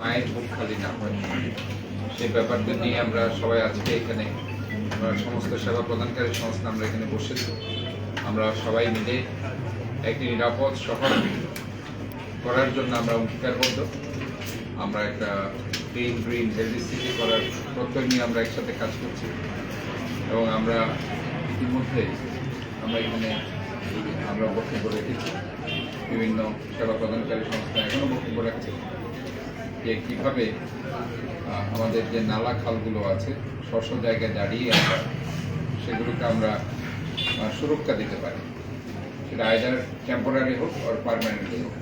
মায়ের বুক খালি না হয়। সেই ব্যাপারটা নিয়ে আমরা সবাই আজকে এখানে সমস্ত সেবা প্রদানকারী সংস্থা আমরা এখানে বসেছি। আমরা সবাই মিলে একটি নিরাপদ শহর করার জন্য আমরা অঙ্গীকারবদ্ধ। আমরা একটা ক্লিন গ্রিন হেলদি সিটি করার প্রত্যয় নিয়ে আমরা একসাথে কাজ করছি। এবং আমরা ইতিমধ্যে আমরা এখানে, আমরা বক্তব্য রেখেছি। বিভিন্ন সেবা প্রদানকারী সংস্থা এখনও বক্তব্য রাখছে। যে কীভাবে আমাদের যে নালা খালগুলো আছে স্বস্ব জায়গায় দাঁড়িয়ে আমরা সেগুলোকে আমরা সুরক্ষা দিতে পারি। সেটা আইদার টেম্পোরারি হোক আর পারমানেন্টলি হোক।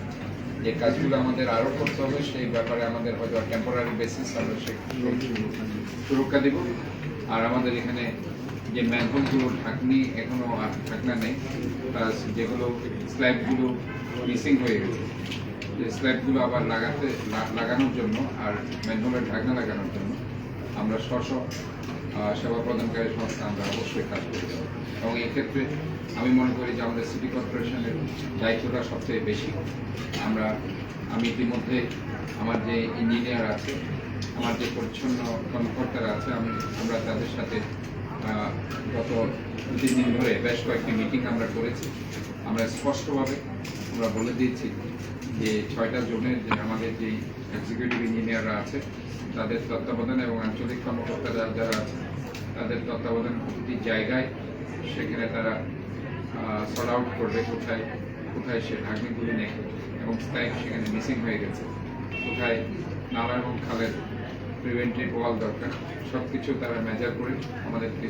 যে কাজগুলো আমাদের আরও করতে হবে, সেই ব্যাপারে আমাদের হয়তো টেম্পোরারি বেসিস আমরা সে সুরক্ষা দেব। আর আমাদের এখানে যে ম্যানহোলগুলো ঢাকনি এখনও ঢাকনা নেই, প্লাস যেগুলো স্ল্যাবগুলো মিসিং হয়ে গেছে। স্ল্যাবগুলো আবার লাগাতে লাগানোর জন্য আর ম্যানহোলের ঢাকনা লাগানোর জন্য আমরা স্ব স্ব, প্রদানকারী সংস্থা আমরা অবশ্যই কাজ করে যাব। এবং এক্ষেত্রে আমি মনে করি যে আমাদের সিটি কর্পোরেশনের দায়িত্বটা সবচেয়ে বেশি। আমরা আমি ইতিমধ্যে আমার যে ইঞ্জিনিয়ার আছে আমার যে পরিচ্ছন্ন কর্মকর্তারা আছে আমি আমরা তাদের সাথে গত দু তিন দিন ধরে বেশ কয়েকটি মিটিং আমরা করেছি। আমরা স্পষ্টভাবে আমরা বলে দিয়েছি যে ছয়টা জোনের যে আমাদের যে এক্সিকিউটিভ ইঞ্জিনিয়াররা আছে, তাদের তত্ত্বাবধানে এবং আঞ্চলিক কর্মকর্তা যারা আছে, তাদের তত্ত্বাবধান প্রতিটি জায়গায় সেখানে তারা সর্ট আউট করবে কোথায় কোথায় সে ঢাকনিগুলি নেই এবং স্ট্যাক সেখানে মিসিং হয়ে গেছে। কোথায় নালা এবং খালের প্রিভেন্টিভ ওয়াল দরকার সব কিছু তারা মেজার করে আমাদেরকে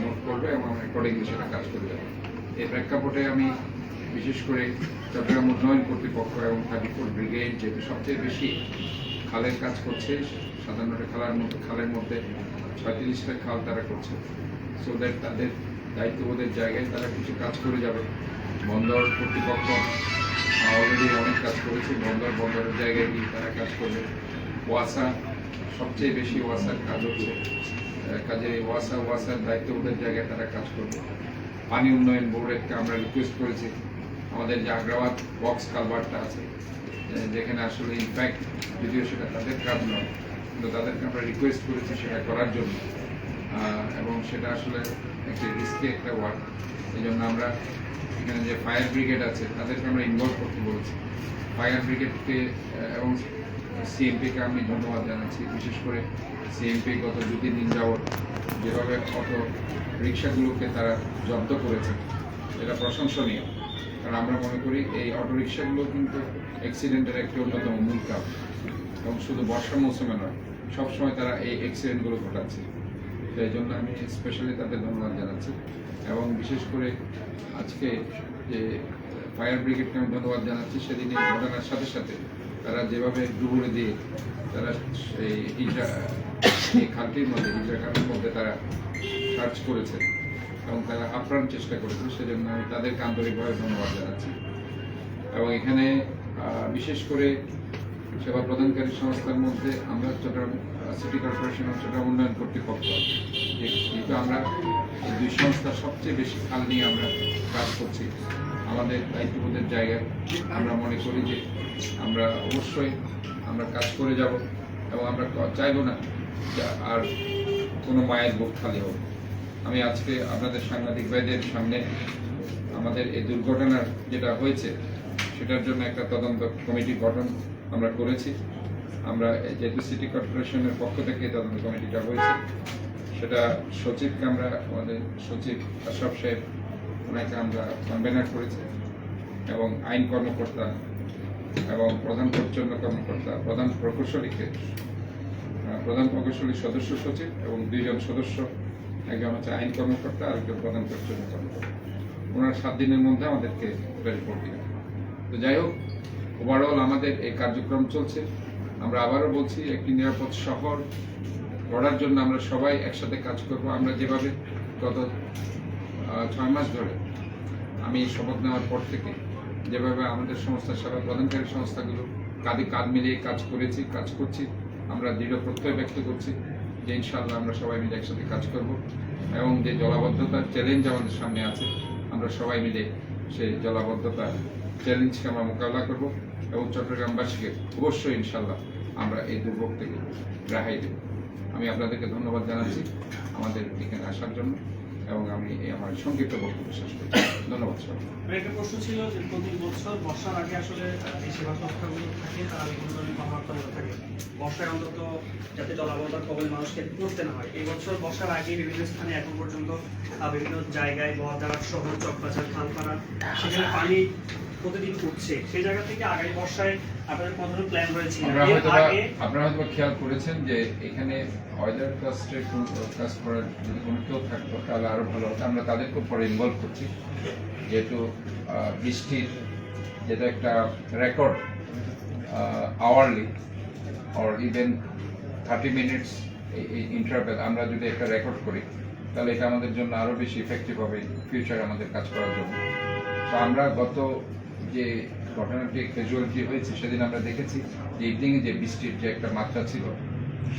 নোট করবে এবং অ্যাকর্ডিংলি সেটা কাজ করে যাবে এই প্রেক্ষাপটে আমি বিশেষ করে চট্টগ্রাম উন্নয়ন কর্তৃপক্ষ এবং ফোর ব্রিগেড যেহেতু সবচেয়ে বেশি খালের কাজ করছে সাধারণত খালের মধ্যে খালের মধ্যে ছয়ত্রিশটা খাল তারা করছে। সো দ্যাট তাদের দায়িত্ববোধের জায়গায় তারা কিছু কাজ করে যাবে। বন্দর কর্তৃপক্ষ অলরেডি অনেক কাজ করেছে। বন্দর বন্দরের জায়গায় গিয়ে তারা কাজ করবে। ওয়াসা, সবচেয়ে বেশি ওয়াসার কাজ হচ্ছে কাজে ওয়াসা, ওয়াসার দায়িত্ববোধের জায়গায় তারা কাজ করবে। পানি উন্নয়ন বোর্ডকে আমরা রিকোয়েস্ট করেছি। আমাদের যে আগ্রাবাদ বক্স কালভারটা আছে যেখানে আসলে ইনফ্যাক্ট যদিও সেটা তাদের কাজ নয়, কিন্তু তাদেরকে আমরা রিকোয়েস্ট করেছি সেটা করার জন্য। এবং সেটা আসলে একটি রিস্কি একটা ওয়ার্ক এই জন্য আমরা এখানে যে ফায়ার ব্রিগেড আছে, তাদেরকে আমরা ইনভলভ করতে বলেছি। ফায়ার ব্রিগেডকে এবং সিএমপিকে আমি ধন্যবাদ জানাচ্ছি। বিশেষ করে সিএমপি গত দু তিন দিন যাবৎ যেভাবে অটো রিক্সাগুলোকে তারা জব্দ করেছে এটা প্রশংসনীয়। কারণ আমরা মনে করি এই অটো রিক্সাগুলো কিন্তু অ্যাক্সিডেন্টের একটি অন্যতম মূল কারণ। এবং শুধু বর্ষা মৌসুমে নয়, সবসময় তারা এই অ্যাক্সিডেন্টগুলো ঘটাচ্ছে। তো এই জন্য আমি স্পেশালি তাদের ধন্যবাদ জানাচ্ছি। এবং বিশেষ করে আজকে যে ফায়ার ব্রিগেডকে আমি ধন্যবাদ জানাচ্ছি সেদিন এই ঘটনার সাথে সাথে তারা যেভাবে ডুবুরে দিয়ে তারা এই ইজা এই খালটির মধ্যে ইজা খালের মধ্যে তারা সার্চ করেছে। এবং তারা আপ্রাণ চেষ্টা করেছে সেজন্য আমি তাদেরকে আন্তরিকভাবে ধন্যবাদ জানাচ্ছি। এবং এখানে বিশেষ করে সেবা প্রদানকারী সংস্থার মধ্যে আমরা চট্টগ্রাম সিটি কর্পোরেশন ও চট্টগ্রাম উন্নয়ন কর্তৃপক্ষ যেহেতু আমরা দুই সংস্থার সবচেয়ে বেশি খাল নিয়ে আমরা কাজ করছি, আমাদের দায়িত্ববোধের জায়গায় আমরা মনে করি যে আমরা অবশ্যই আমরা কাজ করে যাব এবং আমরা চাইব না আর কোনো মায়ের বুক খালি হোক আমি আজকে আপনাদের সাংবাদিক ভাইদের সামনে আমাদের এই দুর্ঘটনার যেটা হয়েছে, সেটার জন্য একটা তদন্ত কমিটি গঠন আমরা করেছি। আমরা যেহেতু সিটি কর্পোরেশনের পক্ষ থেকে তদন্ত কমিটিটা হয়েছে, সেটা সচিবকে আমরা, আমাদের সচিব আশরাফ সাহেব, ওনাকে আমরা কনভেনার করেছি এবং আইন কর্মকর্তা এবং প্রধান পরিচ্ছন্ন কর্মকর্তা, প্রধান প্রকৌশলীকে, প্রধান প্রকৌশলী সদস্য সচিব এবং দুইজন সদস্য একজন হচ্ছে আইন কর্মকর্তা আর একজন প্রধান পরিচ্ছন্ন কর্মকর্তা ওনারা সাত দিনের মধ্যে আমাদেরকে রিপোর্ট দিবেন তো যাই হোক ওভারঅল আমাদের এই কার্যক্রম চলছে। আমরা আবারও বলছি, একটি নিরাপদ শহর, গড়ার জন্য আমরা সবাই একসাথে কাজ করব আমরা যেভাবে গত ছয় মাস ধরে। আমি শপথ নেওয়ার পর থেকে যেভাবে আমাদের সংস্থার সেবা প্রদানকারী সংস্থাগুলো কাঁধে কাঁধ মিলিয়ে কাজ করেছি, কাজ করছি, আমরা দৃঢ় প্রত্যয় ব্যক্ত করছি। যে ইনশাল্লাহ আমরা সবাই মিলে একসাথে কাজ করব এবং যে জলাবদ্ধতার চ্যালেঞ্জ আমাদের সামনে আছে, আমরা সবাই মিলে সেই জলাবদ্ধতার চ্যালেঞ্জকে আমরা মোকাবিলা করব এবং চট্টগ্রামবাসীকে অবশ্যই ইনশাল্লাহ আমরা এই দুর্ভোগ থেকে রেহাই দেব। আমি আপনাদেরকে ধন্যবাদ জানাচ্ছি আমাদের এখানে আসার জন্য। এবং আমি আমার সংক্ষিপ্ত বক্তব্য শেষ করছি। ধন্যবাদ সবাই একটা প্রশ্ন ছিল যে প্রতি বছর বর্ষার আগে আসলে এই সেবা সংস্থাগুলো থাকে, তারা বিভিন্ন ধরনের কথাবার্তা থাকে। বর্ষায় অন্তত যাতে জলাবদ্ধতার কবলে মানুষকে পড়তে না হয়। এই বছর বর্ষার আগে বিভিন্ন স্থানে এখন পর্যন্ত বিভিন্ন জায়গায় বহাদার শহর, চকবাজার, খালপাড়া, সেখানে পানি প্রতিদিন উঠছে সেই জায়গা থেকে আগামী বর্ষায় আপনাদের কত প্ল্যান রয়েছে? আপনারা হয়তো খেয়াল করেছেন যে এখানে ওয়েদার কাজ করার যদি কোনো কেউ থাকতো তাহলে আরও ভালো হতো। আমরা তাদেরকে পরে ইনভলভ করছি। যেহেতু বৃষ্টির যেটা একটা record hourly or even thirty minutes এই ইন্টারভেল আমরা যদি একটা রেকর্ড করি তাহলে এটা আমাদের জন্য আরও বেশি ইফেক্টিভ হবে ফিউচার আমাদের কাজ করার জন্য। তো আমরা গত যে ঘটনাটি ক্যাজুয়ালিটি হয়েছে, সেদিন আমরা দেখেছি যে ইভিনিংয়ে যে বৃষ্টির যে একটা মাত্রা ছিল,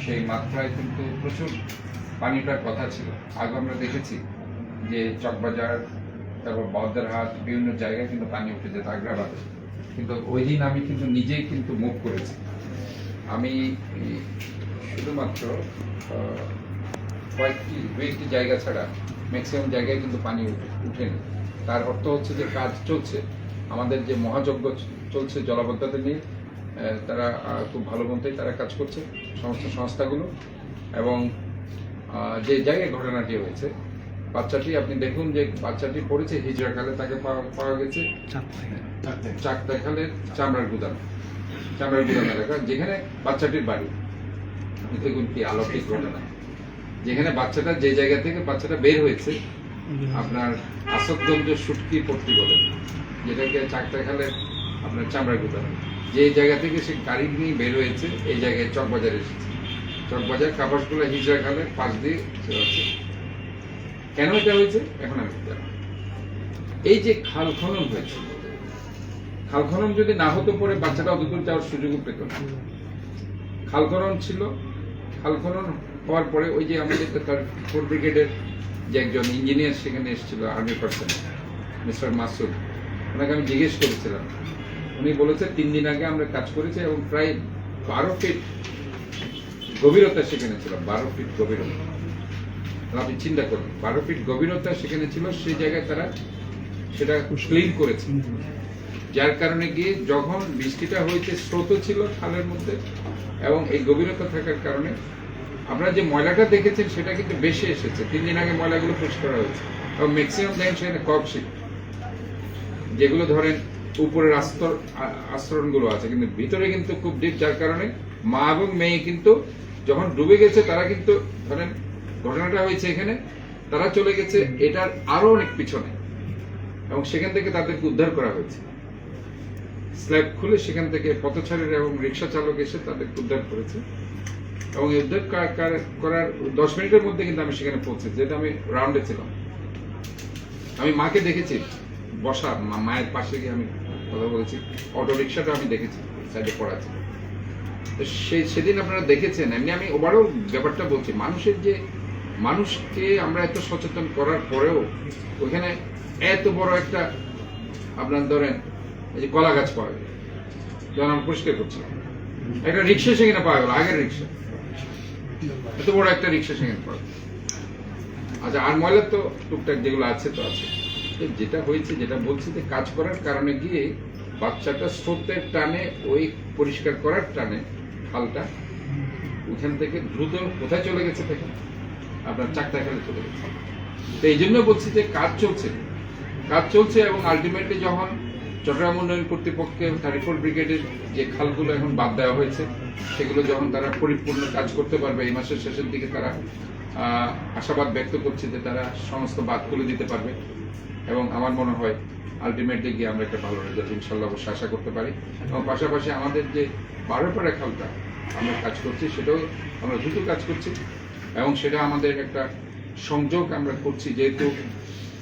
সেই মাত্রায় কিন্তু প্রচুর পানিটার কথা ছিল। আগে আমরা দেখেছি যে চকবাজার, তারপর বদ্রাহাট, বিভিন্ন জায়গায় কিন্তু পানি উঠে যেত আগ্রাবাদে। কিন্তু ওই দিন আমি কিন্তু নিজেই কিন্তু মুভ করেছি। আমি শুধুমাত্র কয়েকটি দু জায়গা ছাড়া ম্যাক্সিমাম জায়গায় কিন্তু পানি উঠে- উঠেনি। তার অর্থ হচ্ছে যে কাজ চলছে। আমাদের যে মহাযজ্ঞ চলছে জলাবদ্ধতা নিয়ে তারা খুব ভালো মতোই তারা কাজ করছে সমস্ত সংস্থাগুলো। এবং যে জায়গায় ঘটনাটি হয়েছে বাচ্চাটি আপনি দেখুন যে বাচ্চাটি পড়েছে হিজড়াকালে তাকে পাওয়া গেছে চাক দেখালের চামড়ার গুদাম চামড়ার গুদাম এলাকা যেখানে বাচ্চাটির বাড়ি। আপনি দেখুন কি আলৌকিক ঘটনা। যেখানে বাচ্চাটা যে জায়গা থেকে বাচ্চাটা বের হয়েছে আপনার আসাদগঞ্জ সুটকি পট্টি বলে। যেটাকে চাক দেখালের আপনার চামড়ার গুদাম। যে জায়গা থেকে সে গাড়ি নিয়ে বের হয়েছে, এই জায়গায় চকবাজার এসেছে। চকবাজার কাপাসগুলো হিজড়া খালের পাশ দিয়ে আসছে কেন এটা হয়েছে? এখন আমি জানি। এই যে খাল খনন হয়েছে, খাল খনন যদি না হতো পরে বাচ্চাটা অতদূর যাওয়ার সুযোগও পেত না। খাল খনন ছিল। খাল খনন হওয়ার পরে ওই যে আমাদের ফোর ব্রিগেডের যে একজন ইঞ্জিনিয়ার সেখানে এসেছিল আর্মি পার্সন মিস্টার মাসুদ। ওনাকে আমি জিজ্ঞেস করেছিলাম। উনি বলেছে, তিন দিন আগে আমরা কাজ করেছি এবং প্রায় বারো ফিট গভীরতা সেখানে ছিল, বারো ফিট গভীরতা। আপনি চিন্তা করুন, বারো ফিট গভীরতা সেখানে ছিল সেই জায়গায় তারা সেটা ক্লিন করেছে। যার কারণে গিয়ে যখন বৃষ্টিটা হয়েছে, স্রোত ছিল খালের মধ্যে, এবং এই গভীরতা থাকার কারণে আপনারা যে ময়লাটা দেখেছেন, সেটা কিন্তু বেশি এসেছে। তিন দিন আগে ময়লাগুলো পরিষ্কার করা হয়েছে। এবং ম্যাক্সিমাম দেখেন সেখানে ককশিট যেগুলো ধরেন উপরের আস্তর আস্তরণগুলো আছে, কিন্তু ভিতরে কিন্তু খুব ডিপ যার কারণে মা এবং মেয়ে কিন্তু যখন ডুবে গেছে, তারা কিন্তু ধরেন ঘটনাটা হয়েছে এখানে, তারা চলে গেছে এটার আরও অনেক পিছনে, এবং সেখান থেকে তাদেরকে উদ্ধার করা হয়েছে। স্ল্যাব খুলে সেখান থেকে পথচারীর এবং রিক্সা চালক এসে তাদেরকে উদ্ধার করেছে, এবং উদ্ধার করার দশ মিনিটের মধ্যে কিন্তু আমি সেখানে পৌঁছে যেহেতু আমি রাউন্ডে ছিলাম। আমি মাকে দেখেছি। বসা মায়ের পাশে গিয়ে আমি কথা বলেছি। অটো রিক্সাটা আমি দেখেছি সাইডে পড়া ছিল তো সেই সেদিন আপনারা দেখেছেন, এমনি আমি ওভারঅল ব্যাপারটা বলছি, মানুষের যে মানুষকে আমরা এত সচেতন করার পরেও ওখানে এত বড় একটা, আপনার ধরেন, এই যে কলা গাছ পাওয়া গেল যখন আমরা পরিষ্কার করছিলাম একটা রিক্সা সেখানে পাওয়া গেল, আগের রিক্সা। এত বড় একটা রিক্সা সেখানে পাওয়া আচ্ছা আর ময়লা তো টুকটাক যেগুলো আছে, তো আছে। তো যেটা হয়েছে, যেটা বলছি যে কাজ করার কারণে গিয়ে বাচ্চাটা স্রোতের টানে, ওই পরিষ্কার করার টানে খালটা ওখান থেকে দ্রুত কোথায় চলে গেছে দেখেন। আপনার চাকদা খালে চলে গেছে। তো এই জন্য বলছি যে কাজ চলছে। কাজ চলছে এবং আলটিমেটলি যখন চট্টগ্রাম উন্নয়ন কর্তৃপক্ষের থার্টি ফোর ব্রিগেডের যে খালগুলো এখন বাদ দেওয়া হয়েছে, সেগুলো যখন তারা পরিপূর্ণ কাজ করতে পারবে, এই মাসের শেষের দিকে তারা আশাবাদ ব্যক্ত করছে যে তারা সমস্ত বাদ খুলে দিতে পারবে। এবং আমার মনে হয় আলটিমেটলি গিয়ে আমরা একটা ভালো রেজাল্ট ইনশাল্লাহ অবশ্যই আশা করতে পারি। এবং পাশাপাশি আমাদের যে বারোপাড়া খালটা আমরা কাজ করছি সেটাও আমরা দ্রুত কাজ করছি এবং সেটা আমাদের একটা সংযোগ আমরা করছি যেহেতু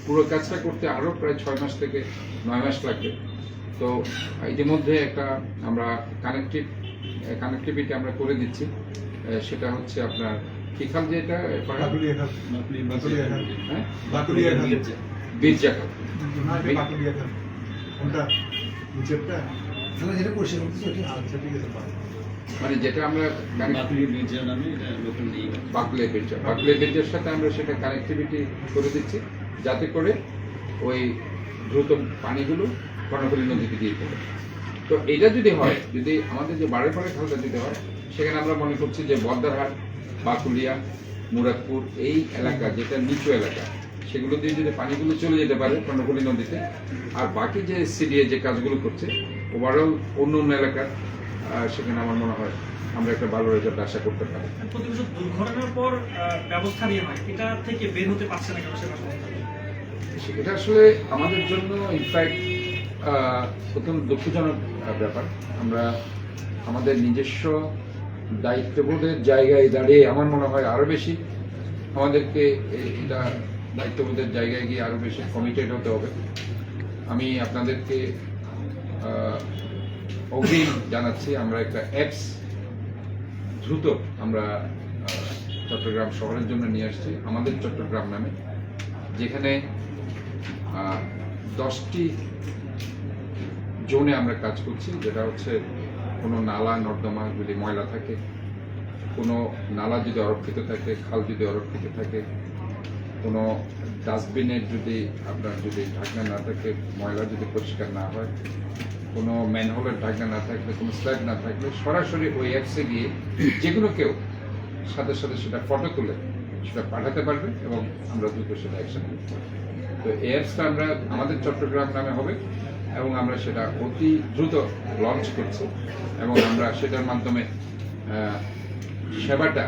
পুরো কাজটা করতে আরও প্রায় ছয় মাস থেকে নয় মাস লাগবে। তো ইতিমধ্যে একটা আমরা কানেক্টিভ কানেক্টিভিটি আমরা করে দিচ্ছি। সেটা হচ্ছে আপনার কি খাল যে বীরজা আচ্ছা ঠিক মানে যেটা আমরা বাকুলি নামে এটা লোকাল বাকলে ব্রিজ বাকলে ব্রিজের সাথে আমরা সেটা কানেক্টিভিটি করে দিচ্ছি যাতে করে ওই দ্রুত পানিগুলো কর্ণফুলী নদীতে গিয়ে পড়ে তো এটা যদি হয় যদি আমাদের যে বাড়ে পাড়ে খালটা যদি হয় সেখানে আমরা মনে করছি যে বদ্দারহাট বাকুলিয়া মুরাদপুর এই এলাকা যেটা নিচু এলাকা সেগুলো দিয়ে যদি পানিগুলো চলে যেতে পারে কর্ণফুলী নদীতে আর বাকি যে সিডিএ যে কাজগুলো করছে ওভারঅল অন্য অন্য এলাকার সেখানে আমার মনে হয় আমরা একটা ভালো রেজাল্ট আশা করতে পারি। প্রতি বছর দুর্ঘটনার পর ব্যবস্থা নিয়ে হয় এটা থেকে বের হতে পারছে না কেন এটা আসলে আমাদের জন্য ইনফ্যাক্ট প্রথম দুঃখজনক ব্যাপার। আমরা আমাদের নিজস্ব দায়িত্ববোধের জায়গায় দাঁড়িয়ে আমার মনে হয় আরও বেশি আমাদেরকে এটা দায়িত্ববোধের জায়গায় গিয়ে আরও বেশি কমিটেড হতে হবে। আমি আপনাদেরকে অগ্রিম জানাচ্ছি, আমরা একটা অ্যাপস দ্রুত আমরা চট্টগ্রাম শহরের জন্য নিয়ে আসছি, আমাদের চট্টগ্রাম নামে, যেখানে দশটি জোনে আমরা কাজ করছি, যেটা হচ্ছে কোনো নালা, নর্দমা যদি ময়লা থাকে, কোনো নালা যদি অরক্ষিত থাকে, খাল যদি অরক্ষিত থাকে কোনো ডাস্টবিনের যদি আপনার যদি ঢাকনা না থাকে, ময়লা যদি পরিষ্কার না হয়, কোনো ম্যানহোলের ঢাকনা না থাকলে, কোনো স্ল্যাব না থাকলে সরাসরি ওই অ্যাপসে গিয়ে যে কোনো কেউ সাথে সাথে সেটা ফটো তুলে সেটা পাঠাতে পারবে এবং আমরা দ্রুত সেটা অ্যাকশন পারব। তো এই অ্যাপসটা আমরা আমাদের চট্টগ্রাম নামে হবে এবং আমরা সেটা অতি দ্রুত লঞ্চ করছি এবং আমরা সেটার মাধ্যমে সেবাটা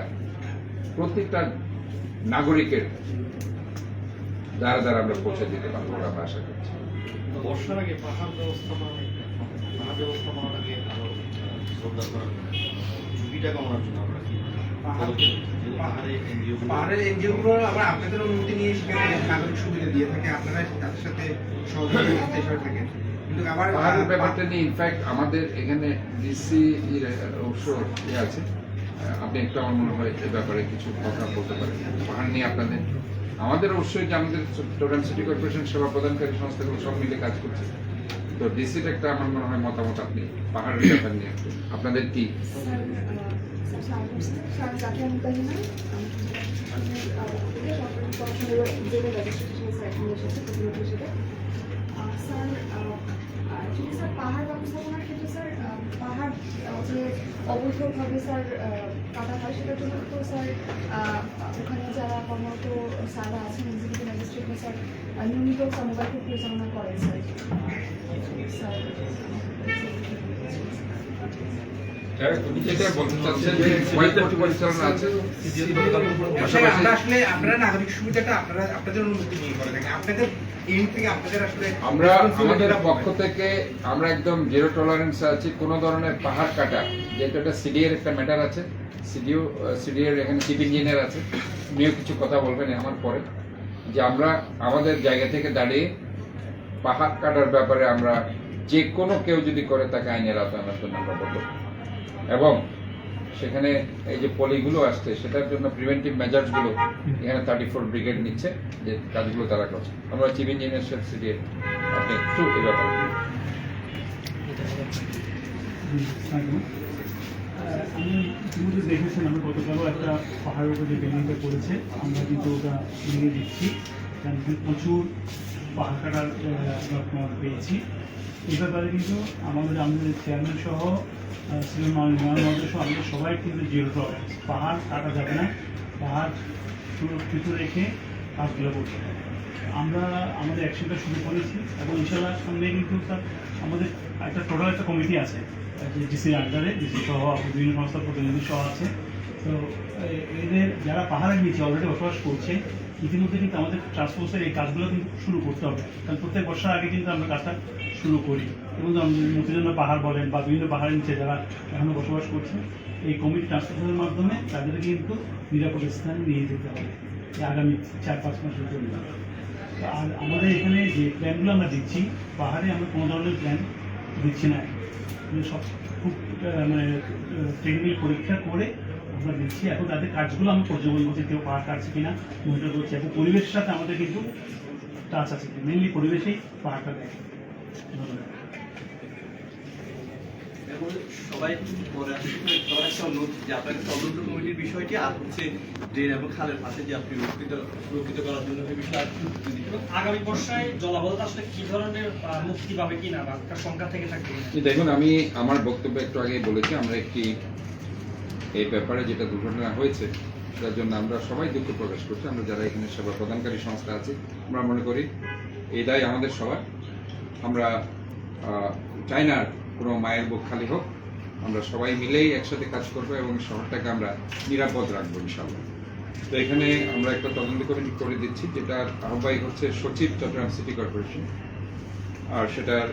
প্রত্যেকটা নাগরিকের দ্বারা দ্বারা আমরা পৌঁছে দিতে পারব বলে আমরা আশা করছি। বর্ষার আগে পাহাড় ব্যবস্থাপনা পাহাড় ব্যবস্থাপনার আগে আরও শ্রদ্ধা করার জন্য ঝুঁকিটা কমানোর জন্য আমরা কি পাহাড়ের এনজিও গুলো আবার আপনাদের অনুমতি নিয়ে সেখানে নাগরিক সুবিধা দিয়ে থাকে আপনারা তাদের সাথে সহযোগিতা থাকেন। কিন্তু আবার পাহাড়ের ব্যাপারটা নিয়ে ইনফ্যাক্ট আমাদের এখানে ডিসি অবশ্য ইয়ে আছে। আপনি একটু আমার মনে হয় এ ব্যাপারে কিছু কথা বলতে পারেন। পাহাড় নিয়ে আপনাদের আমাদের অবশ্যই যে আমাদের চট্টগ্রাম সিটি কর্পোরেশন সেবা প্রদানকারী সংস্থাগুলো সব মিলে কাজ করছে। তো ডিসির একটা আমার মনে হয় মতামত আপনি, পাহাড়ের ব্যাপার নিয়ে আপনাদের কি? স্যার স্যার পাহাড়, যে অবৈধভাবে, স্যার কাটা হয়, সেটার জন্য তো, স্যার ওখানে যারা কর্মরত আছেন এক্সিকিউটিভ ম্যাজিস্ট্রেট স্যার স্যার পরিচালনা করেন স্যার স্যার তুমি যেটা বলতে চাচ্ছেন যে হোয়াইট বোর্ড পরিচালনা আছে আসলে আমরা আপনারা নাগরিক সুবিধাটা আপনারা আপনাদের অনুমতি নিয়ে করে থাকেন আপনাদের এন্ড থেকে আপনাদের আসলে আমরা আমাদের পক্ষ থেকে আমরা একদম জিরো টলারেন্স আছি কোনো ধরনের পাহাড় কাটা যেহেতু একটা সিডিএর একটা ম্যাটার আছে সিডিও সিডিএর এখানে চিফ ইঞ্জিনিয়ার আছে। উনিও কিছু কথা বলবেন আমার পরে। যে আমরা আমাদের জায়গা থেকে দাঁড়িয়ে পাহাড় কাটার ব্যাপারে আমরা যে কোনো কেউ যদি করে তাকে আইনের আওতায় আনার জন্য আমরা বলব। এবং সেখানে এই যে পলিগুলো আসছে, সেটার জন্য প্রিভেন্টিভ মেজার্সগুলো এখানে থার্টি ফোর ব্রিগেড নিচ্ছে, যে কাজগুলো তারা করছে। আমরা চিফ ইঞ্জিনিয়ার সাথে সিডিএ আপনি একটু এই ব্যাপারে আমি ইতিমধ্যে দেখেছেন আমরা গতকালও একটা পাহাড়ের উপর যে বিল্ডিংটা করেছে আমরা কিন্তু ওটা ভেঙে দিচ্ছি। কারণ প্রচুর পাহাড় কাটার আমরা পেয়েছি। এই ব্যাপারে কিন্তু আমাদের আমাদের চেয়ারম্যান সহ সিজন মহানগর সহ আমাদের সবাই কিন্তু জিরো টলারেন্স পাহাড় কাটা যাবে না, পাহাড় সুরক্ষিত রেখে কাজগুলো করতে হবে। আমরা আমাদের অ্যাকশনটা শুরু করেছি এবং ইনশাল্লাহ সামনে কিন্তু স্যার আমাদের একটা টোটাল একটা কমিটি আছে ডিসির আন্ডারে ডিসি সহ বিভিন্ন সংস্থার প্রতিনিধি সহ আছে। তো এদের যারা পাহাড়ের নিচে অলরেডি বসবাস করছে, ইতিমধ্যে কিন্তু আমাদের ট্রান্সপোর্টের এই কাজগুলো কিন্তু শুরু করতে হবে। কারণ প্রত্যেক বর্ষার আগে কিন্তু আমরা কাজটা শুরু করি। এবং মতিজন্য পাহাড় বলেন বা বিভিন্ন পাহাড়ের নিচে যারা এখনও বসবাস করছে, এই কমিটি ট্রান্সপোর্টের মাধ্যমে তাদেরকে কিন্তু নিরাপদ স্থানে নিয়ে যেতে হবে। আগামী চার পাঁচ মাসের জন্য আর আমাদের এখানে যে প্ল্যানগুলো আমরা দিচ্ছি, পাহাড়ে আমরা কোনো ধরনের প্ল্যান দিচ্ছি না। মানে সব খুব মানে টেকনিক্যাল পরীক্ষা করে আমরা দিচ্ছি। এখন তাদের কাজগুলো আমরা পর্যবেক্ষণ করছি, কেউ পাহাড় কাটছে কিনা, মনিটর করছি। এখন পরিবেশের সাথে আমাদের কিন্তু টাচ আছে মেনলি পরিবেশেই পাহাড়টা দেয়। ধন্যবাদ। এখন সবাই সবার একটা অনুরোধ যে আপনাকে তদন্ত কমিটির বিষয়টি আর হচ্ছে ড্রেন এবং খালের পাশে যে আপনি রক্ষিত রক্ষিত করার জন্য এই বিষয়ে এবং আগামী বর্ষায় জলাবদ্ধতা আসলে কি ধরনের মুক্তি পাবে কিনা বা একটা সংখ্যা থেকে থাকবে? দেখুন আমি আমার বক্তব্য একটু আগে বলেছি আমরা একটি এই ব্যাপারে যেটা দুর্ঘটনা হয়েছে সেটার জন্য আমরা সবাই দুঃখ প্রকাশ করছি। আমরা যারা এখানে সেবা প্রদানকারী সংস্থা আছে আমরা মনে করি এই দায় আমাদের সবার। আমরা আহ, চাই না কোনো মায়ের বুক খালি হোক, আমরা সবাই মিলেই একসাথে কাজ করব এবং শহরটাকে আমরা নিরাপদ রাখব ইনশাল্লাহ তো এখানে আমরা একটা তদন্ত কমিটি করে দিচ্ছি, যেটার আহ্বায়ক হচ্ছে সচিব চট্টগ্রাম সিটি কর্পোরেশন। আর সেটার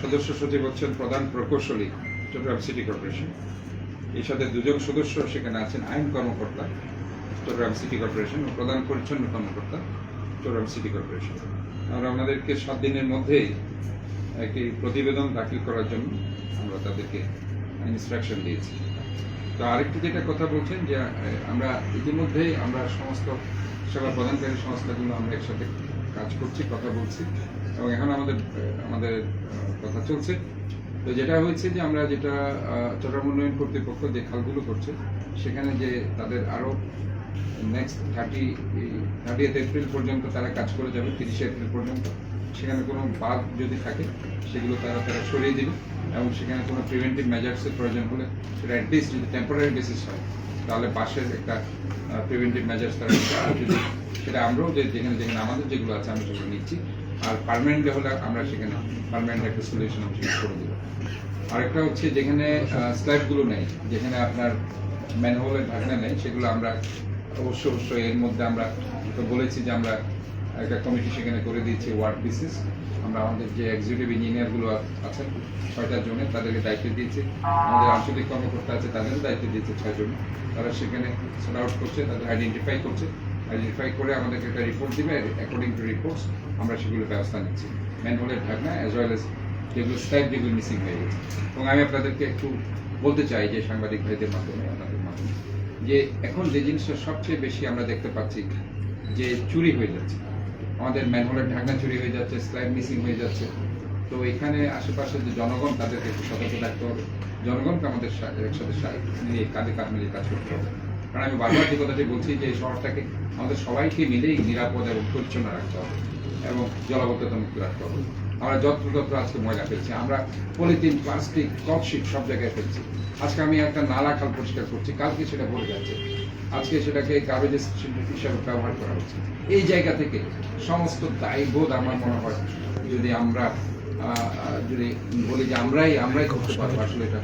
সদস্য সচিব হচ্ছেন প্রধান প্রকৌশলী চট্টগ্রাম সিটি কর্পোরেশন। এর সাথে দুজন সদস্য সেখানে আছেন আইন কর্মকর্তা চট্টগ্রাম সিটি কর্পোরেশন ও প্রধান পরিচ্ছন্ন কর্মকর্তা চট্টগ্রাম সিটি কর্পোরেশন। আমরা আমাদেরকে সাত দিনের মধ্যেই একটি প্রতিবেদন দাখিল করার জন্য আমরা তাদেরকে ইনস্ট্রাকশন দিয়েছি। তো আরেকটি যেটা কথা বলছেন যে আমরা ইতিমধ্যেই আমরা সমস্ত সেবা প্রদানকারী সংস্থাগুলো আমরা একসাথে কাজ করছি, কথা বলছি, এবং এখন আমাদের আমাদের কথা চলছে। তো যেটা হয়েছে যে, আমরা যেটা চট্টগ্রাম উন্নয়ন কর্তৃপক্ষ যে খালগুলো করছে, সেখানে যে তাদের আরও নেক্সট থার্টি থার্টিয়েথ এপ্রিল পর্যন্ত তারা কাজ করে যাবে, তিরিশে এপ্রিল পর্যন্ত। সেখানে কোনো বাদ যদি থাকে, সেগুলো তারা তারা সরিয়ে দিবে এবং সেখানে কোনো প্রিভেন্টিভ মেজার্সের প্রয়োজন হলে সেটা অ্যাটলিস্ট যদি টেম্পোরারি বেসিস হয়, তাহলে পাশের একটা প্রিভেন্টিভ মেজার্স তারা যদি সেটা আমরাও যে যেখানে যেখানে আমাদের যেগুলো আছে, আমি সেগুলো নিচ্ছি। আর পারমানেন্ট হলে আমরা সেখানে পারমানেন্ট একটা সলিউশন আমরা সেখানে করে দেবো। আরেকটা হচ্ছে যেখানে স্ল্যাবগুলো নেই, যেখানে আপনার ম্যানহোলের ঢাকনা নেই, সেগুলো আমরা অবশ্য অবশ্যই এর মধ্যে আমরা বলেছি যে আমরা একটা কমিটি সেখানে করে দিয়েছি ওয়ার্ড বিসিস আমরা আমাদের যে এক্সিকিউটিভ ইঞ্জিনিয়ারগুলো আছেন, ছয়টা জনের, তাদেরকে দায়িত্ব দিয়েছি। আমাদের আঞ্চলিক কর্মকর্তা আছে, তাদেরও দায়িত্ব দিয়েছে ছয় জন তারা সেখানে সেট আউট করছে, তাদের আইডেন্টিফাই করছে। আইডেন্টিফাই করে আমাদেরকে একটা রিপোর্ট দিবে অ্যাকর্ডিং টু রিপোর্টস আমরা সেগুলো ব্যবস্থা নিচ্ছি। ম্যানহোলের ঢাকনা অ্যাজ ওয়েল এস যেগুলো স্ট্যাপ যেগুলো মিসিং হয়ে গেছে। এবং আমি আপনাদেরকে একটু বলতে চাই যে সাংবাদিক ভাইদের মাধ্যমে, আপনাদের মাধ্যমে, যে এখন যে জিনিসটা সবচেয়ে বেশি আমরা দেখতে পাচ্ছি যে চুরি হয়ে যাচ্ছে। আমাদের ম্যানহোলের ঢাকনা চুরি হয়ে যাচ্ছে স্ল্যাব মিসিং হয়ে যাচ্ছে। তো এখানে আশেপাশে যে জনগণ, তাদেরকে একটু সতর্ক থাকতে হবে। জনগণকে আমাদের একসাথে নিয়ে কাঁধে কাঁধ মিলিয়ে কাজ করতে হবে। কারণ আমি বারবার যে কথাটি বলছি যে এই শহরটাকে আমাদের সবাইকে মিলেই নিরাপদ এবং পরিচ্ছন্ন রাখতে হবে। এবং জলাবদ্ধতা মুক্ত রাখতে হবে আমরা যত্রতত্র আজকে ময়লা ফেলছি। আমরা পলিথিন, প্লাস্টিক, ককশিট সব জায়গায় ফেলছি। আজকে আমি একটা নালা খাল পরিষ্কার করছি। কালকে সেটা ভরে যাচ্ছে। আজকে সেটাকে গার্বেজ হিসাবে ব্যবহার করা হচ্ছে। এই জায়গা থেকে সমস্ত দায়বোধ আমার মনে হয় যদি আমরা যদি বলি যে আমরাই আমরাই করতে পারব আসলে এটা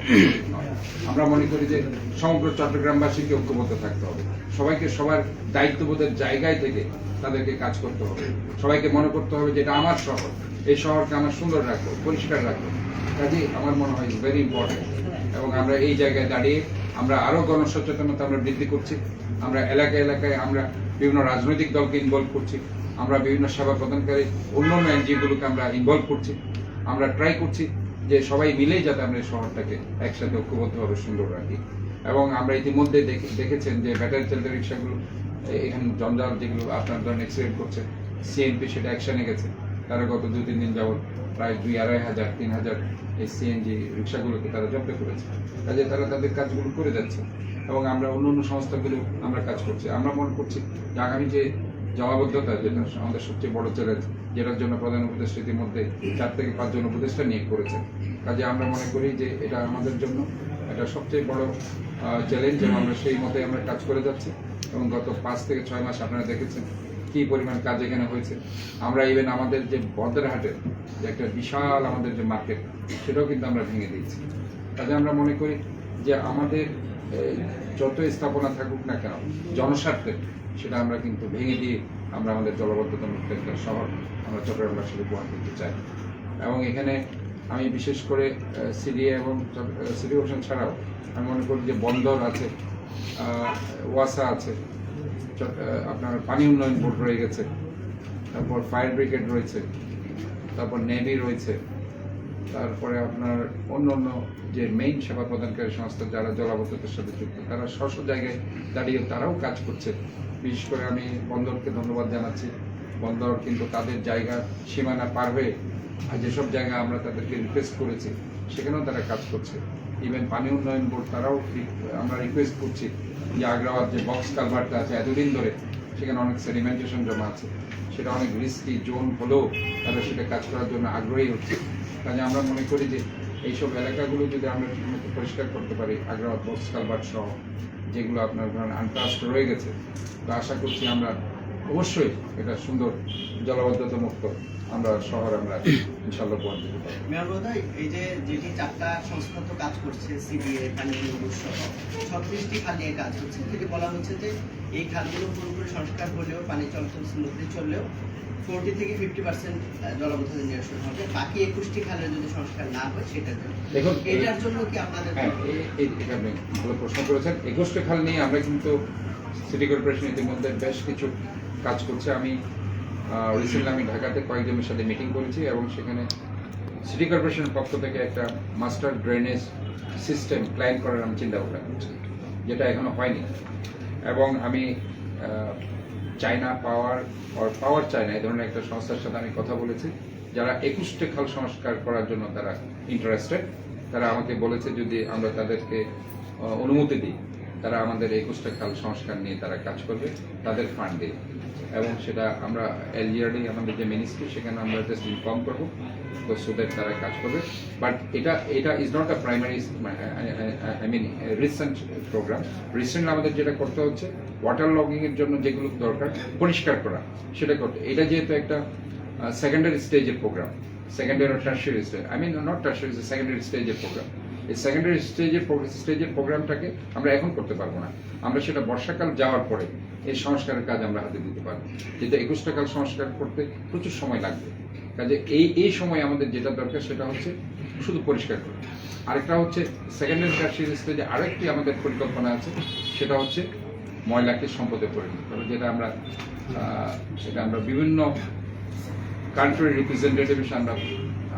আমরা মনে করি যে সমগ্র চট্টগ্রামবাসীকে ঐক্যবদ্ধ থাকতে হবে। সবাইকে সবার দায়িত্ববোধের জায়গায় থেকে তাদেরকে কাজ করতে হবে। সবাইকে মনে করতে হবে যে এটা আমার শহর। এই শহরকে আমার সুন্দর রাখব, পরিষ্কার রাখব। কাজে আমার মনে হয় ভেরি ইম্পর্টেন্ট এবং আমরা এই জায়গায় দাঁড়িয়ে আমরা আরও গণসচেতনতা আমরা বৃদ্ধি করছি। আমরা এলাকায় এলাকায় আমরা বিভিন্ন রাজনৈতিক দলকে ইনভলভ করছি। আমরা বিভিন্ন সেবা প্রদানকারী অন্যান্য এনজিওগুলোকে আমরা ইনভলভ করছি। আমরা ট্রাই করছি যে সবাই মিলেই যাতে আমরা এই শহরটাকে একসাথে ঐক্যবদ্ধভাবে সুন্দর রাখি। এবং আমরা ইতিমধ্যে দেখে- দেখেছেন যে ব্যাটারি চালিত রিক্সাগুলো এখানে জঞ্জাল যেগুলো আপনার ধরেন অ্যাক্সিডেন্ট করছে সিএনপি সেটা অ্যাকশনে গেছে। তারা গত দু তিন দিন যাবত প্রায় দুই, আড়াই হাজার, তিন হাজার এই সিএনজি রিক্সাগুলোকে তারা জব্দ করেছে। কাজে তারা তাদের কাজগুলো করে যাচ্ছে। এবং আমরা অন্য অন্য সংস্থাগুলো আমরা কাজ করছি। আমরা মনে করছি যে আগামী যে জবাবদ্ধতা যেটা আমাদের সবচেয়ে বড় চ্যালেঞ্জ, যেটার জন্য প্রধান উপদেষ্টা ইতিমধ্যে চার থেকে পাঁচজন উপদেষ্টা নিয়োগ করেছেন। কাজে আমরা মনে করি যে এটা আমাদের জন্য এটা সবচেয়ে বড় চ্যালেঞ্জ এবং আমরা সেই মতে আমরা কাজ করে যাচ্ছি। এবং গত পাঁচ থেকে ছয় মাস আপনারা দেখেছেন কি পরিমাণ কাজ এখানে হয়েছে। আমরা ইভেন আমাদের যে বদ্রাহাটের যে একটা বিশাল আমাদের যে মার্কেট, সেটাও কিন্তু আমরা ভেঙে দিয়েছি। কাজে আমরা মনে করি যে আমাদের যত স্থাপনা থাকুক না কেন, জনস্বার্থে, সেটা আমরা কিন্তু ভেঙে দিয়ে আমরা আমাদের জলবদ্ধতা মুক্ত একটা শহর আমরা চট্টগ্রামবাসীকে উপহার দিতে চাই। এবং এখানে আমি বিশেষ করে সিডিএ এবং সিটি কর্পোরেশন ছাড়াও আমি মনে করি যে বন্দর আছে ওয়াসা আছে আপনার পানি উন্নয়ন বোর্ড রয়ে গেছে, তারপর ফায়ার ব্রিগেড রয়েছে, তারপর নেভি রয়েছে তারপরে আপনার অন্য অন্য যে মেইন সেবা প্রদানকারী সংস্থা যারা জলাবদ্ধতার সাথে যুক্ত, তারা স্ব জায়গায় দাঁড়িয়ে তারাও কাজ করছে। বিশেষ করে আমি বন্দরকে ধন্যবাদ জানাচ্ছি। বন্দর কিন্তু তাদের জায়গা সীমানা পার হয়ে আর যেসব জায়গা আমরা তাদেরকে রিকোয়েস্ট করেছি, সেখানেও তারা কাজ করছে। ইভেন পানি উন্নয়ন বোর্ড তারাও আমরা রিকোয়েস্ট করছি যে আগ্রাবাদ যে বক্স কালভারটা আছে এতদিন ধরে, সেখানে অনেক সেডিমেন্টেশন জমা আছে। সেটা অনেক রিস্কি জোন হলেও তারা সেটা কাজ করার জন্য আগ্রহী হচ্ছে। কাজে আমরা মনে করি যে এইসব এলাকাগুলো যদি আমরা ঠিকমতো পরিষ্কার করতে পারি আগ্রাবাদ বক্স কালভার সহ যেগুলো আপনার ধরেন আনটাস্ট রয়ে গেছে, তো আশা করছি আমরা অবশ্যই এটা সুন্দর জলবদ্ধতা মুক্ত আমরা শহর আমরা ইনশাল্লাহ উপহার দিতে পারব। মেয়র এই যে যেটি চারটা সংস্থা তো কাজ করছে, সিবিএ পানি সহ ছত্রিশটি খাল নিয়ে কাজ হচ্ছে। যেটি বলা হচ্ছে যে এই খালগুলো পুরোপুরি সংস্কার হলেও, পানি চলাচল স্মুথলি চললেও ফোরটি থেকে ফিফটি পার্সেন্ট জলবদ্ধতা নিরসন হবে। বাকি একুশটি খালের যদি সংস্কার না হয় সেটার জন্য দেখুন এটার জন্য কি আপনাদের হ্যাঁ আপনি ভালো প্রশ্ন করেছেন। একুশটা খাল নিয়ে আমরা কিন্তু সিটি কর্পোরেশন ইতিমধ্যে বেশ কিছু কাজ করছে। আমি রিসেন্টলি আমি ঢাকাতে কয়েকজনের সাথে মিটিং করেছি এবং সেখানে সিটি কর্পোরেশনের পক্ষ থেকে একটা মাস্টার ড্রেনেজ সিস্টেম প্ল্যান করার আমি চিন্তা ভাবনা করছি যেটা এখনও হয়নি। এবং আমি China power or power China, এই ধরনের একটা সংস্থার সাথে আমি কথা বলেছি, যারা একুশটা খাল সংস্কার করার জন্য তারা ইন্টারেস্টেড তারা আমাকে বলেছে যদি আমরা তাদেরকে অনুমতি দিই, তারা আমাদের একুশটা খাল সংস্কার নিয়ে তারা কাজ করবে, তাদের ফান্ডে এবং সেটা আমরা এলজিআরডি আমাদের যে মিনিস্ট্রি সেখানে আমরা জাস্ট ইনফর্ম করব। তো সুদের তারা কাজ করবে। বাট এটা এটা is not a primary I mean recent programme আমাদের যেটা করতে হচ্ছে ওয়াটার জন্য যেগুলো দরকার, পরিষ্কার করা, সেটা করতে। এটা যেহেতু একটা সেকেন্ডারি স্টেজের programme secondary O tertiary stage I mean not tertiary secondary স্টেজের প্রোগ্রাম এই সেকেন্ডারি স্টেজের স্টেজের প্রোগ্রামটাকে আমরা এখন করতে পারব না। আমরা সেটা বর্ষাকাল যাওয়ার পরে এই সংস্কারের কাজ আমরা হাতে দিতে পারব। কিন্তু একুশটা কাল সংস্কার করতে প্রচুর সময় লাগবে। কাজে এই এই সময় আমাদের যেটা দরকার সেটা হচ্ছে শুধু পরিষ্কার করা। আরেকটা হচ্ছে সেকেন্ডারি টার্সিয়ারি স্টেজে আরেকটি আমাদের পরিকল্পনা আছে, সেটা হচ্ছে ময়লাকে সম্পদে পরিণত করা, যেটা আমরা সেটা আমরা বিভিন্ন কান্ট্রি রিপ্রেজেন্টেটিভের সাথে আমরা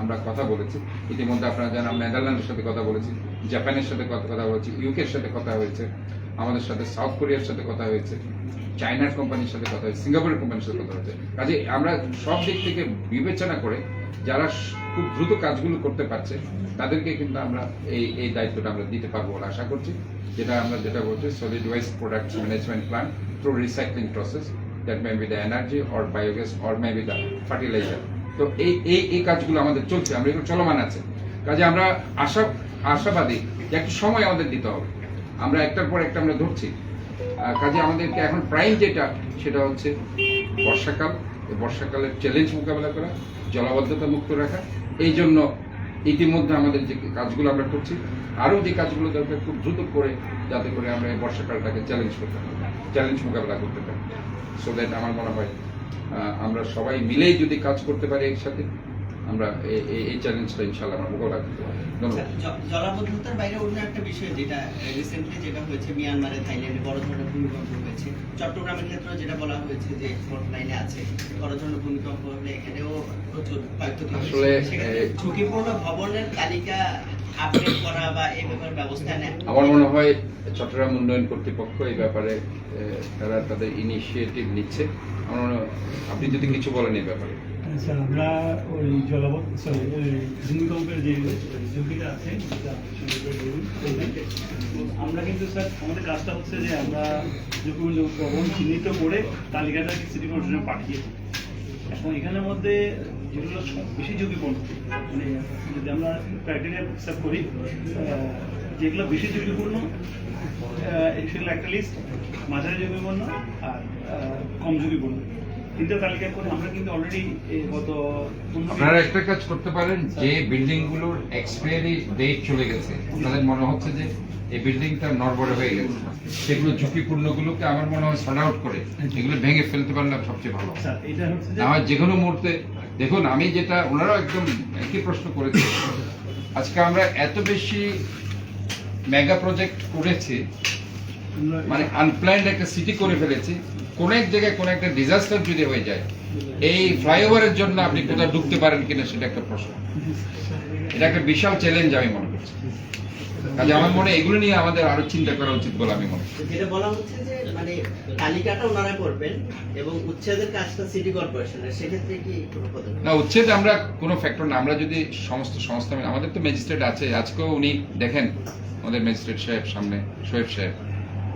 আমরা কথা বলেছি। ইতিমধ্যে আপনারা জানেন, আমরা নেদারল্যান্ডের সাথে কথা বলেছি জাপানের সাথে কথা কথা বলেছি ইউকের সাথে কথা হয়েছে। আমাদের সাথে সাউথ কোরিয়ার সাথে কথা হয়েছে চায়নার কোম্পানির সাথে কথা হয়েছে সিঙ্গাপুরের কোম্পানির সাথে কথা হয়েছে। কাজে আমরা সব দিক থেকে বিবেচনা করে যারা খুব দ্রুত কাজগুলো করতে পারছে, তাদেরকে কিন্তু আমরা এই এই দায়িত্বটা আমরা দিতে পারব বলে আশা করছি। যেটা আমরা যেটা বলছি solid waste products management plan through recycling process that may be the energy or biogas or may be the fertiliser তো এই এই এই কাজগুলো আমাদের চলছে, আমরা এগুলো চলমান আছে। কাজে আমরা আশা, আশাবাদী যে একটু সময় আমাদের দিতে হবে। আমরা একটার পর একটা আমরা ধরছি। কাজে আমাদেরকে এখন প্রাইম যেটা, সেটা হচ্ছে বর্ষাকাল। বর্ষাকালের চ্যালেঞ্জ মোকাবেলা করা, জলাবদ্ধতা মুক্ত রাখা। এই জন্য ইতিমধ্যে আমাদের যে কাজগুলো আমরা করছি, আরও যে কাজগুলো দরকার, খুব দ্রুত করে যাতে করে আমরা এই বর্ষাকালটাকে চ্যালেঞ্জ করতে পারি চ্যালেঞ্জ মোকাবেলা করতে পারি। সো দ্যাট আমার মনে হয় আমরা সবাই মিলেই যদি কাজ করতে পারি একসাথে আমরা এই- চ্যালেঞ্জটা ইনশাল্লাহ আমরা মোকাবেলা করতে পারি ধন্যবাদ। জলাবদ্ধতার বাইরে অন্য একটা বিষয় যেটা রিসেন্টলি যেটা হয়েছে মিয়ানমারে থাইল্যান্ডে বড় ধরনের ভূমিকম্প হয়েছে। চট্টগ্রামের ক্ষেত্রে যেটা বলা হয়েছে যে ফ্রন্ট লাইনে আছে বড় ধরনের ভূমিকম্প হলে এখানেও প্রচুর ক্ষয়ক্ষতি আসলে, ঝুঁকিপূর্ণ ভবনের তালিকা আমার মনে হয় চট্টগ্রাম উন্নয়ন কর্তৃপক্ষ এই ব্যাপারে তারা তাদের ইনিশিয়েটিভ নিচ্ছে। আমার মনে হয় আপনি যদি কিছু বলেন এই ব্যাপারে। স্যার আমরা ওই সরি ওই ভূমিকম্পের যে ঝুঁকিটা আছে। আমরা কিন্তু স্যার, আমাদের কাজটা হচ্ছে যে আমরা ঝুঁকিপূর্ণ প্রবণ চিহ্নিত করে তালিকাটা সিটি কর্পোরেশনে পাঠিয়েছি এখন এখানের মধ্যে যেগুলো বেশি ঝুঁকিপূর্ণ মানে যদি আমরা ক্রাইটেরিয়া হিসাব করি যেগুলো বেশি ঝুঁকিপূর্ণ সেগুলো একটা লিস্ট মাঝারি ঝুঁকিপূর্ণ আর কম ঝুঁকিপূর্ণ তিনটা তালিকা করে আমরা কিন্তু অলরেডি গত আপনারা একটা কাজ করতে পারেন যে বিল্ডিংগুলোর এক্সপায়ারি ডেট চলে গেছে। তাদের মনে হচ্ছে যে এই বিল্ডিংটা নড়বড়ে হয়ে গেছে। সেগুলো ঝুঁকিপূর্ণ গুলোকে আমার মনে হয় শর্ট আউট করে। এগুলো ভেঙে ফেলতে পারলে সবচেয়ে ভালো আমার যে কোনো মুহূর্তে দেখুন আমি যেটা ওনারাও একদম একই প্রশ্ন করেছে। আজকে আমরা এত বেশি মেগা প্রজেক্ট করেছি মানে আনপ্ল্যান্ড একটা সিটি করে ফেলেছি। কোন এক জায়গায় কোন একটা ডিজাস্টার যদি হয়ে যায় এই ফ্লাইওভারের জন্য আপনি কোথাও ঢুকতে পারেন কিনা সেটা একটা প্রশ্ন। এটা একটা বিশাল চ্যালেঞ্জ আমি মনে করছি। কাজে আমার মনে এগুলো নিয়ে আমাদের আরও চিন্তা করা উচিত বলে আমি মনে করি। যেটা বলা হচ্ছে যে মানে তালিকাটা ওনারা করবেন এবং উচ্ছেদের কাজটা সিটি কর্পোরেশনের সেক্ষেত্রে কি কোনো পদক্ষেপ? না উচ্ছেদ আমরা কোনো ফ্যাক্টর না। আমরা যদি সমস্ত সংস্থা আমাদের তো ম্যাজিস্ট্রেট আছে। আজকেও উনি দেখেন আমাদের ম্যাজিস্ট্রেট সাহেব সামনে শোয়েব সাহেব।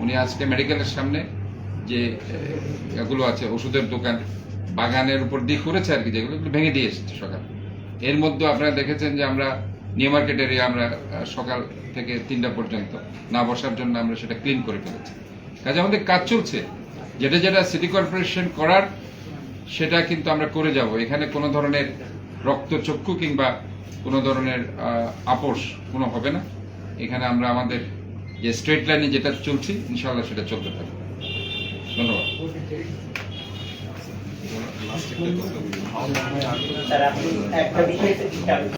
উনি আজকে মেডিকেলের সামনে যে এগুলো আছে, ওষুধের দোকান, বাগানের উপর দিয়ে করেছে আর কি যেগুলো ভেঙে দিয়ে এসেছে সকাল। এর মধ্যে আপনারা দেখেছেন যে আমরা নিউ মার্কেট এরিয়া, আমরা সকাল থেকে তিনটা পর্যন্ত না বসার জন্য আমরা সেটা ক্লিন করে ফেলেছি। কাজে আমাদের কাজ চলছে। যেটা যেটা সিটি কর্পোরেশন করার, সেটা কিন্তু আমরা করে যাব। এখানে কোনো ধরনের রক্তচক্ষু কিংবা কোনো ধরনের আপোষ কোনো হবে না। এখানে আমরা আমাদের যে স্ট্রেট লাইনে যেটা চলছি ইনশাআল্লাহ সেটা চলতে থাকবে। ধন্যবাদ।